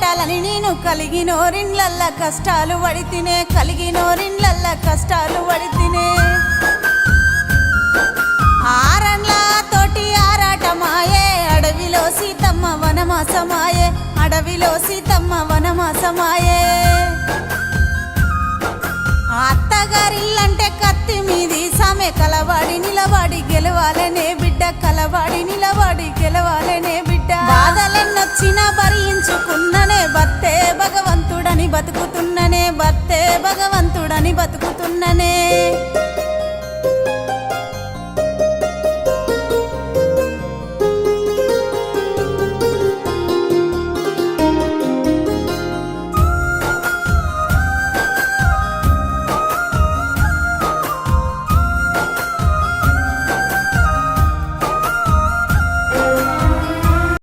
పెట్టాలని నేను కలిగినోరిండ్లల్ల కష్టాలు వడితినే కలిగినోరిండ్లల్ల కష్టాలు వడితినే ఆరండ్ల తోటి ఆరాటమాయే అడవిలో సీతమ్మ వనమాసమాయే అడవిలో సీతమ్మ వనమాసమాయే. అత్తగారిల్లంటే కత్తి మీది సమె కలవాడి నిలవాడి గెలవాలనే బిడ్డ కలవాడి నిలవాడి గెలవాలనే బిడ్డ. బాధలెన్నొచ్చినా భరించుకున్న భర్తే భగవంతుడని బతుకుతున్ననే భర్తే భగవంతుడని బతుకుతున్ననే.